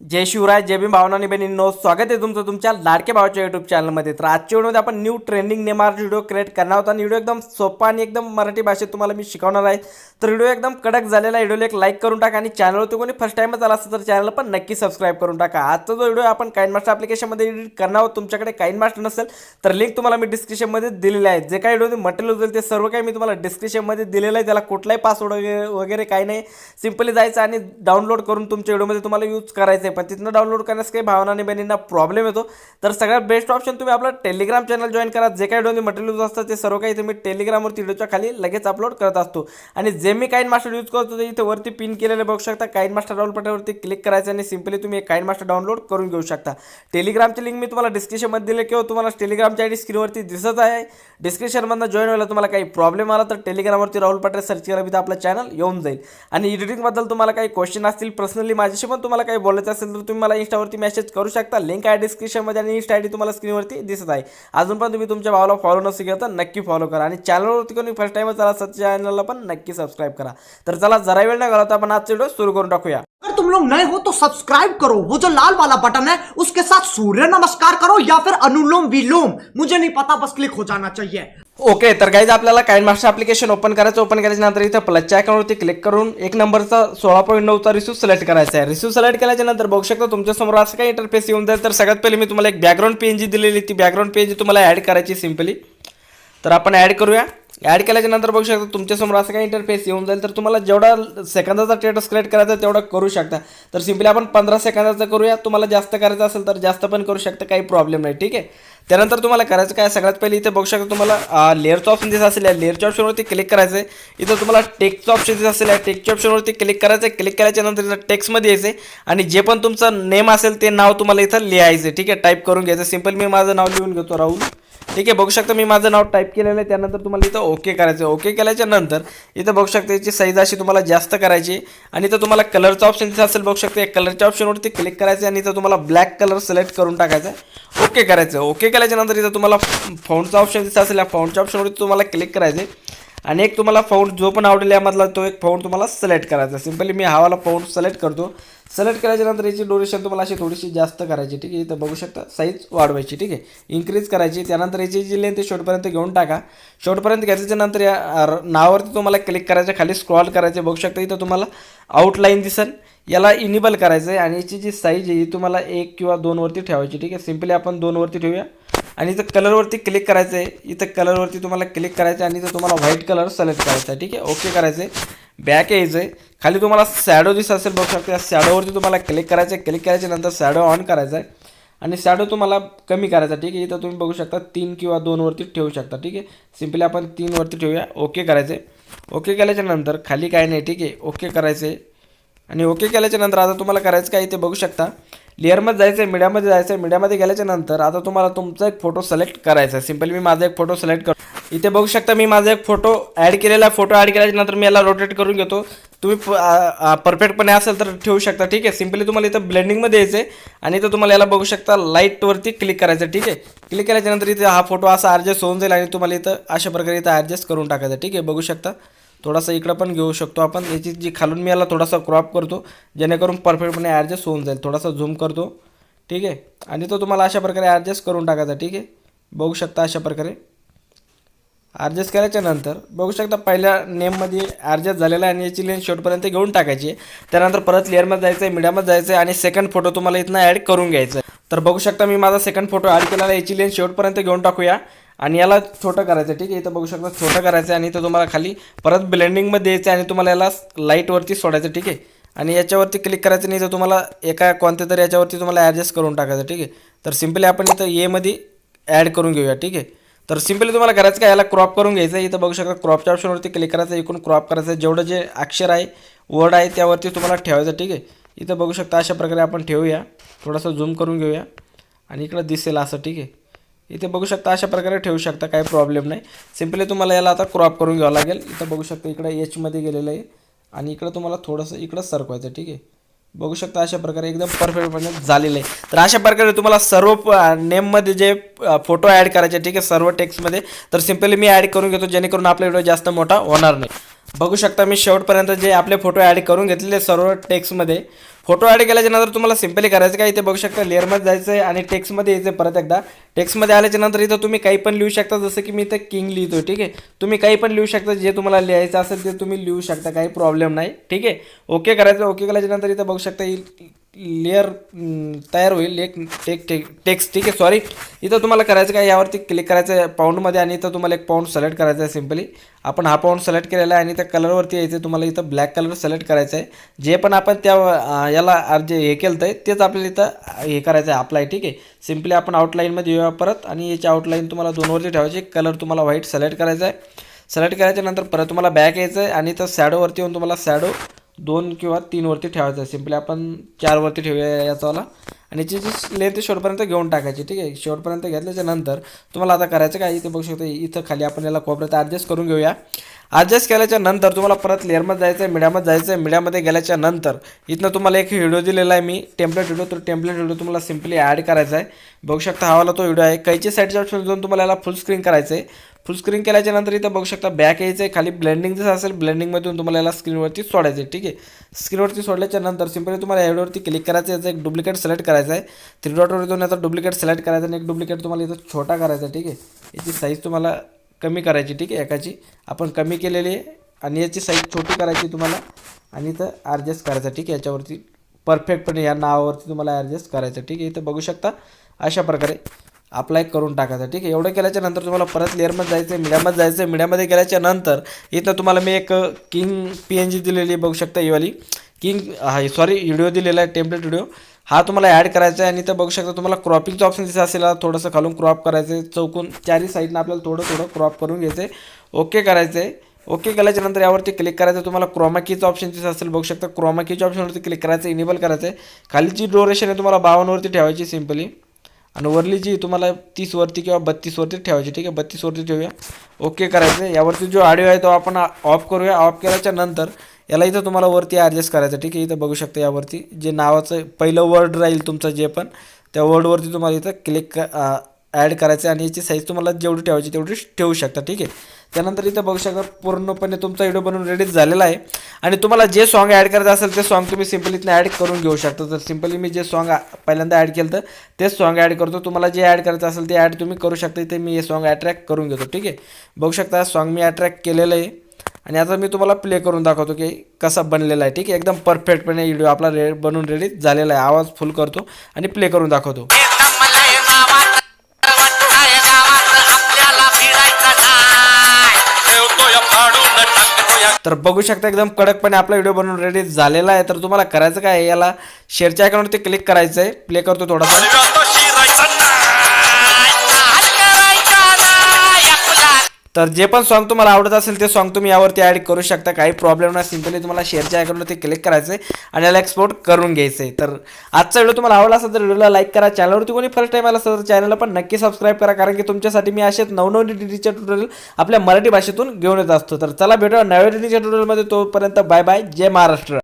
जय शिवराय जय भीम भावना बहिणींनो स्वागत आहे तुमचं तुमच्या लाडके भावाच्या युट्यूब चॅनलमध्ये तर आजच्या व्हिडिओमध्ये आपण new trending Neymar video create करणार होता आणि व्हिडिओ एकदम सोपा आणि एकदम मराठी भाषेत तुम्हाला मी शिकवणार आहे. तर व्हिडिओ एकदम कडक झालेला आहे व्हिडिओला एक लाईक करून टाका आणि चॅनलवरती कोणी फर्स्ट टाईमच आला असेल तर चॅनल पण नक्की सबस्क्राईब करून टाका. आजचा जो व्हिडिओ आपण काइन मास्टर ॲप्लिकेशनमध्ये एडिट करणार आहोत. तुमच्याकडे काइन मास्टर नसेल तर लिंक तुम्हाला मी डिस्क्रिप्शनमध्ये दिलेली आहे. जे काही व्हिडिओ मटेरियल होईल ते सर्व काही मी तुम्हाला डिस्क्रिप्शनमध्ये दिलेलं आहे. त्याला कुठलाही पासवर्ड वगैरे वगैरे काही नाही. सिम्पली जायचं आणि डाउनलोड करून तुमच्या व्हिडिओमध्ये तुम्हाला यूज करायचं आहे. पण तिथनं डाउनलोड करण्यास काही भावना आणि बहिणींना प्रॉब्लेम येतो. तर सगळ्यात बेस्ट ऑप्शन तुम्ही आपलं टेलिग्राम चॅनल जॉईन करा. जे काही डोन मटेरियल असतात असतं ते सर्व काही तुम्ही टेलिग्रामवरती व्हिडिओच्या खाली लगेच अपलोड करत असतो. आणि जे मी काइन मास्टर यूज करतो ते इथे वरती पिन केलेले बघू शकता. काइन मास्टर डाउनलोड बटनवरती क्लिक करायचं आणि सिम्पली तुम्ही काइन मास्टर डाउनलोड करून घेऊ शकता. टेलिग्रामची लिंक मी तुम्हाला डिस्क्रिप्शनमध्ये दिले किंवा तुम्हाला टेलिग्रामच्या आय डी स्क्रीनवरती दिसत आहे. डिस्क्रिप्शनमधनं जॉईन व्हायला तुम्हाला काही प्रॉब्लेम आला तर टेलिग्रामवरती राहुल पटेल सर्च केला मी आपलं चॅनल येऊन जाईल. आणि एडिटिंगबद्दल तुम्हाला काही क्वेश्चन असतील पर्सनली माझ्याशी पण तुम्हाला काही बोलायचं असेल तर तुम्ही मला इंस्टावरती मेसेज करू शकता. लिंक आहे डिस्क्रिप्शनमध्ये आणि इंस्टा आय डी तुम्हाला स्क्रीनवरती दिसत आहे. अजून पण तुम्ही तुमच्या भावाला फॉलो नसेल केलं तर नक्की फॉलो करा. आणि चॅनलवरती कोणी फर्स्ट टाईमच चला तर चॅनलला पण नक्की सबस्क्राईब करा. तर चला जरा वेळ नाही घालवता आपण आजचा व्हिडिओ सुरू करून टाकूया. अगर तुम लोग नए हो तो सब्सक्राइब करो. वो जो लाल वाला बटन है उसके साथ सूर्य नमस्कार करो या फिर अनुलोम विलोम. मुझे नहीं पता बस क्लिक हो जाना चाहिए. ओके तर गाईज आपल्याला काइन मास्टर ॲप्लिकेशन ओपन करायचं ओपन करायच्यानंतर इथं प्लसच्या आयकॉनवरती क्लिक करून एक नंबरचा सोळा पॉईंट नऊचा रिसिव्ह सिलेक्ट करायचा आहे. रिसिव्ह सिलेक्ट केल्याच्यानंतर बघू शकता तुमच्यासमोर असं काही इंटरफेस येऊन जाईल. तर सगळ्यात पहिले मी तुम्हाला एक बॅकग्राऊंड पेन जी दिलेली ती बॅकग्राऊंड पेन जी तुम्हाला ॲड करायची सिम्पली तर आपण ॲड करूया. ॲड केल्याच्यानंतर बघू शकता तुमच्यासमोर असं काही इंटरफेस येऊन जाईल तर तुम्हाला जेवढा सेकंदाचा स्टेटस क्रिएट करायचा तेवढा करू शकता. तर सिम्पली आपण पंधरा सेकंदाचा करूया. तुम्हाला जास्त करायचं असेल तर जास्त पण करू शकता काही प्रॉब्लेम नाही ठीक आहे? त्यानंतर तुम्हाला करायचं काय? सगळ्यात पहिले इथे बघू शकता तुम्हाला लेअरचं ऑप्शन दिसत असेल. या लेअरच्या ऑप्शनवरती क्लिक करायचं आहे इथं तुम्हाला टेक्सचं ऑप्शन दिसत असेल. या टेक्सच्या ऑप्शनवरती क्लिक करायचं आहे क्लिक केल्याच्यानंतर इथं टेक्समध्ये यायचं आहे आणि जे पण तुमचं नेम असेल ते नाव तुम्हाला इथं लिहायचं आहे ठीक आहे? टाईप करून घ्यायचं सिंपल मी माझं नाव लिहून घेतो राहुल. ठीक आहे बघू शकता मी माझं नाव टाईप केलेलं आहे. त्यानंतर तुम्हाला इथं ओके करायचं आहे. ओके केल्याच्यानंतर इथं बघू शकता याची साईज अशी तुम्हाला जास्त करायची आहे. आणि इथं तुम्हाला कलरचा ऑप्शन दिसत असेल बघू शकता या कलरच्या ऑप्शनवरती क्लिक करायचं आहे आणि इथं तुम्हाला ब्लॅक कलर सिलेक्ट करून टाकायचा आहे. ओके करायचं ओके केल्याच्यानंतर इथं तुम्हाला फाउंडचा ऑप्शन दिसत असेल या फाउंडच्या ऑप्शनवरती तुम्हाला क्लिक करायचं आहे. आणि एक तुम्हाला फाउंड जो पण आवडेल यामधला तो एक फाऊंड तुम्हाला सिलेक्ट करायचा सिम्पली मी हावाला फाउंड सिलेक्ट करतो. सिलेक्ट केल्याच्यानंतर याची डोरेशन तुम्हाला अशी थोडीशी जास्त करायची ठीक आहे? इथं बघू शकता साईज वाढवायची ठीक आहे? इन्क्रीज करायची. त्यानंतर याची जी लेंथ शॉर्टपर्यंत घेऊन टाका. शेवटपर्यंत घ्यायच्या नंतर या नावावरती तुम्हाला क्लिक करायचं खाली स्क्रॉल करायचं बघू शकता इथं तुम्हाला आउटलाईन दिसेल. याला इनेबल करायचं आहे आणि याची जी साईज आहे ही तुम्हाला एक किंवा दोनवरती ठेवायची ठीक आहे? सिम्पली आपण दोनवरती ठेवूया. आणि इथं कलरवरती क्लिक करायचं आहे इथं कलरवरती तुम्हाला क्लिक करायचं आहे आणि इथं तुम्हाला व्हाईट कलर सिलेक्ट करायचा आहे ठीक आहे? ओके करायचं आहे बॅक यायचं आहे खाली तुम्हाला सॅडो दिसत असेल बघू शकता. या सॅडोवरती तुम्हाला क्लिक करायचं आहे क्लिक करायच्या नंतर सॅडो ऑन करायचा आहे आणि सॅडो तुम्हाला कमी करायचा ठीक आहे? इथं तुम्ही बघू शकता तीन किंवा दोनवरती ठेवू शकता. ठीक आहे? सिम्पली आपण तीनवरती ठेवूया. ओके करायचं आहे ओके केल्याच्यानंतर खाली काय नाही. ठीक आहे? ओके करायचं आहे आणि ओके केल्याच्यानंतर आता तुम्हाला करायचं काय? इथे बघू शकता. लेअरमध्ये जायचं आहे मीडियामध्ये जायचं आहे मीडियामध्ये गेल्याच्यानंतर आता तुम्हाला तुमचा एक फोटो सिलेक्ट करायचा आहे. सिम्पली मी माझा एक फोटो सिलेक्ट करतो इथे बघू शकता मी माझा एक फोटो ॲड केलेला फोटो ॲड केल्याच्यानंतर मी याला रोटेट करून घेतो. तुम्ही परफेक्टपणे असेल तर ठेवू शकता ठीक आहे? सिम्पली तुम्हाला इथं ब्लेंडिंगमध्ये यायचं आहे आणि इथं तुम्हाला याला बघू शकता लाईटवरती क्लिक करायचं आहे, ठीक आहे? क्लिक केल्याच्यानंतर इथे हा फोटो असा ॲडजस्ट होऊन जाईल आणि तुम्हाला इथं अशा प्रकारे इथं ॲडजस्ट करून टाकायचं ठीक आहे? बघू शकता. थोडासा इकडं पण घेऊ शकतो आपण. याची जी खालून मी याला थोडासा क्रॉप करतो जेणेकरून परफेक्टपणे ॲडजस्ट होऊन जाईल. थोडासा झूम करतो. ठीक आहे? आणि तो तुम्हाला अशा प्रकारे ॲडजस्ट करून टाकायचा. ठीक आहे? बघू शकता अशा प्रकारे. ॲडजस्ट केल्याच्यानंतर बघू शकता पहिल्या नेममध्ये ॲडजस्ट झालेला आहे आणि याची लेन्थ शेवटपर्यंत घेऊन टाकायची त्यानंतर परत लेअरमध्ये जायचं आहे मीडियामध्ये जायचं आहे आणि सेकंड फोटो तुम्हाला इथनं ॲड करून घ्यायचा तर बघू शकता मी माझा सेकंड फोटो ॲड केलेला याची लेन्थ शेवटपर्यंत घेऊन टाकूया. आणि याला छोटं करायचं आहे ठीक आहे? इथं बघू शकता छोटं करायचं आहे आणि इथं तुम्हाला खाली परत ब्लेंडिंगमध्ये द्यायचं आहे आणि तुम्हाला याला लाईटवरती सोडायचं ठीक आहे? आणि याच्यावरती क्लिक करायचं नाही तर तुम्हाला एका कोणत्या तरी याच्यावरती तुम्हाला ॲडजस्ट करून टाकायचं ठीक आहे? तर सिम्पली आपण इथं एमध्ये ॲड करून घेऊया ठीक आहे? तर सिम्पली तुम्हाला करायचं काय? याला क्रॉप करून घ्यायचं. आहे इथं बघू शकता क्रॉपच्या ऑप्शनवरती क्लिक करायचं आहे, इकडून क्रॉप करायचं. आहे. जेवढं जे अक्षर आहे वर्ड आहे त्यावरती तुम्हाला ठेवायचं ठीक आहे? इथं बघू शकता अशा प्रकारे आपण ठेवूया. थोडंसं झूम करून घेऊया. आणि इकडं दिसेल असं ठीक आहे? इथे बघू शकता अशा प्रकारे ठेवू शकता काही प्रॉब्लेम नाही. सिम्पली तुम्हाला याला आता क्रॉप करून घ्यावं लागेल. इथं बघू शकता इकडं एचमध्ये गेलेलं आहे. आणि इकडं तुम्हाला थोडंसं इकडं सरकवायचं ठीक आहे? बघू शकता अशा प्रकारे एकदम परफेक्टपणे म्हणजे झालेलं आहे. तर अशा प्रकारे तुम्हाला सर्व नेममध्ये जे फोटो ॲड करायचे ठीक आहे सर्व टेक्स्टमध्ये तर सिम्पली मी ॲड करून घेतो जेणेकरून आपला व्हिडिओ जास्त मोठा होणार नाही. बघू शकता मी शेवटपर्यंत जे आपले फोटो ॲड करून घेतलेले सर्व टेक्स्टमध्ये फोटो ॲड केल्याच्यानंतर तुम्हाला सिम्पली करायचं काय इथे बघू शकता लेअरमध्ये जायचं आहे आणि टेक्स्टमध्ये यायचं आहे परत एकदा. टेक्स्टमध्ये आल्याच्यानंतर इथं तुम्ही काही पण लिहू शकता जसं की मी इथं किंग लिहितो ठीक आहे? तुम्ही काही पण लिहू शकता जे तुम्हाला लिहायचं असेल ते तुम्ही लिहू शकता काही प्रॉब्लेम नाही ठीक आहे? ओके करायचं ओके केल्याच्यानंतर इथं बघू शकता लेअर तयार होईल. एक टेक टेक टेक्स्ट ठीक आहे सॉरी इथं तुम्हाला करायचं काय यावरती क्लिक करायचं आहे पाऊंडमध्ये आणि इथं तुम्हाला एक पाऊंड सिलेक्ट करायचा आहे सिम्पली आपण हा पाऊंड सिलेक्ट केलेला आहे आणि त्या कलरवरती यायचं आहे तुम्हाला इथं ब्लॅक कलर सिलेक्ट करायचं आहे. जे पण आपण त्या याला जे हे केलं आहे तेच आपल्याला इथं हे करायचं आहे अप्लाय ठीक आहे. सिम्पली आपण आउटलाईनमध्ये येऊया परत आणि याची आउटलाईन तुम्हाला दोनवरती ठेवायची. कलर तुम्हाला व्हाईट सिलेक्ट करायचा आहे. सिलेक्ट करायच्या नंतर परत तुम्हाला बॅक यायचं आहे आणि इथं सॅडोवरती येऊन तुम्हाला सॅडो दोन किंवा तीनवरती ठेवायचं आहे. सिम्पली आपण चारवरती ठेवूया याचावाला आणि याची जी लेंथ शेवटपर्यंत घेऊन टाकायची ठीक आहे? शेवटपर्यंत घेतल्याच्या नंतर तुम्हाला आता करायचं काय? इथे बघू शकता इथं खाली आपण याला कोपऱ्यात ॲडजस्ट करून घेऊया. ॲडजस्ट केल्याच्यानंतर तुम्हाला परत लेअरमध्ये जायचं आहे मीडियामध्ये जायचं आहे मीडियामध्ये गेल्याच्यानंतर इथनं तुम्हाला एक व्हिडिओ दिलेला आहे मी. टेम्पलेट व्हिडिओ तर टेम्पलेट व्हिडिओ तुम्हाला सिम्पली ॲड करायचा आहे बघू शकता हा वाला तो व्हिडिओ आहे. कैची साईडच्या ऑप्शन जाऊन तुम्हाला याला फुल स्क्रीन करायचं आहे फुल स्क्रीन केल्याच्यानंतर इथं बघू शकता बॅक यायचं आहे खाली ब्लेंडिंग जसं असेल ब्लेंडिंगमधून तुम्हाला याला स्क्रीनवरती सोडायचं आहे ठीक आहे? स्क्रीनवरती सोडल्याच्या नंतर सिम्पली तुम्हाला यावरती क्लिक करायचं आहे याचं एक डुप्लिकेट सिलेक्ट करायचं आहे थ्री डॉटवर जाऊन याचा डुप्लिकेट सिलेक्ट करायचा आणि एक डुप्लिकेट तुम्हाला इथं छोटा करायचा आहे. ठीक आहे? याची साईज तुम्हाला कमी करायची ठीक आहे? एकाची. आपण कमी केलेली आहे आणि याची साईज छोटी करायची तुम्हाला. आणि इथं ॲडजस्ट करायचं ठीक आहे? याच्यावरती परफेक्टपणे या नावावरती तुम्हाला ॲडजस्ट करायचं ठीक आहे? इथं बघू शकता अशा प्रकारे अप्लाय करून टाकायचं ठीक आहे? एवढं केल्याच्यानंतर तुम्हाला परत लेअरमध्ये जायचं आहे मीडियामध्ये जायचं आहे मीडियामध्ये गेल्याच्यानंतर इथं तुम्हाला मी एक किंग पी एन जी दिलेली आहे बघू शकता ही वाली. किंग हा सॉरी व्हिडिओ दिलेला आहे टेम्पलेट व्हिडिओ हा तुम्हाला ॲड करायचा आहे आणि इथं बघू शकता तुम्हाला क्रॉपिंगचं ऑप्शन दिसं असेल. थोडंसं खालून क्रॉप करायचं आहे चौकून चारही साईडनं आपल्याला थोडं थोडं क्रॉप करून घ्यायचं. आहे ओके करायचं. आहे ओके केल्याच्यानंतर यावरती क्लिक करायचं. तुम्हाला क्रॉमाकीचं ऑप्शन दिसं असेल बघू शकता क्रोमाकीच्या ऑप्शनवरती क्लिक करायचं इनेबल करायचं. आहे खाली जी आहे तुम्हाला बावन्नवरती ठेवायची सिम्पली आणि वरली जी तुम्हाला तीसवरती किंवा बत्तीसवरती ठेवायची ठीक आहे? बत्तीसवरती ठेवूया. ओके करायचं. आहे यावरती जो ऑडिओ आहे तो आपण ऑफ करूया. ऑफ केल्याच्यानंतर याला इथं तुम्हाला वरती ॲडजस्ट करायचं. ठीक आहे इथं बघू शकता यावरती. जे नावाचं पहिलं वर्ड राहील तुमचं जे पण त्या वर्डवरती तुम्हाला इथं क्लिक ॲड करायचं आहे आणि याची साईज तुम्हाला जेवढी ठेवायची तेवढी ठेवू शकता. ठीक आहे. त्यानंतर इथं बघू शकता पूर्णपणे तुमचा व्हिडिओ बनवून रेडी झालेला आहे. आणि तुम्हाला जे सॉन्ग ॲड करायचं असेल ते सॉन्ग तुम्ही सिम्पली इथनं ॲड करून घेऊ शकता. तर सिम्पली मी जे सॉन्ग पहिल्यांदा ॲड केलं तर तेच सॉन्ग ॲड करतो. तुम्हाला जे ॲड करायचं असेल ते ॲड तुम्ही करू शकता. इथे मी हे सॉन्ग अट्रॅक्ट करून घेतो. ठीक आहे. बघू शकता सॉन्ग मी अट्रॅक्ट केलेलं आहे. आणि आता मी तुम्हाला प्ले करून दाखवतो की कसा बनलेला आहे ठीक आहे? एकदम परफेक्टपणे व्हिडिओ आपला रे बनवून रेडी झालेला आहे. आवाज फुल करतो आणि प्ले करून दाखवतो. तर बघू शकता एकदम कडकपणे आपला व्हिडिओ बनवून रेडी झालेला आहे. तर तुम्हाला करायचं काय याला शेअरच्या अकाउंटवरती क्लिक करायचं आहे प्ले करतो थोडासा. तर जे पण सॉन्ग तुम्हाला आवडत असेल ते सॉन्ग तुम्ही यावरती ॲड करू शकता. काही प्रॉब्लेम नाही सिम्पली तुम्हाला शेअरच्या आयकॉनवरती क्लिक करायचं आहे आणि याला एक्सपोर्ट करून घ्यायचं आहे तर आजचा व्हिडिओ तुम्हाला आवडला असेल तर व्हिडिओला लाईक करा. चॅनलवरती कोणी फर्स्ट टाईम आला असेल तर चॅनलला पण नक्की सबस्क्राईब करा. कारण की तुमच्यासाठी मी असेच नवनव डिटीचे ट्युटोरियल आपल्या मराठी भाषेतून घेऊन येत असतो. तर चला भेटूया नव्या डिटीच्या ट्युटोरियलमध्ये तोपर्यंत बाय बाय जय महाराष्ट्र.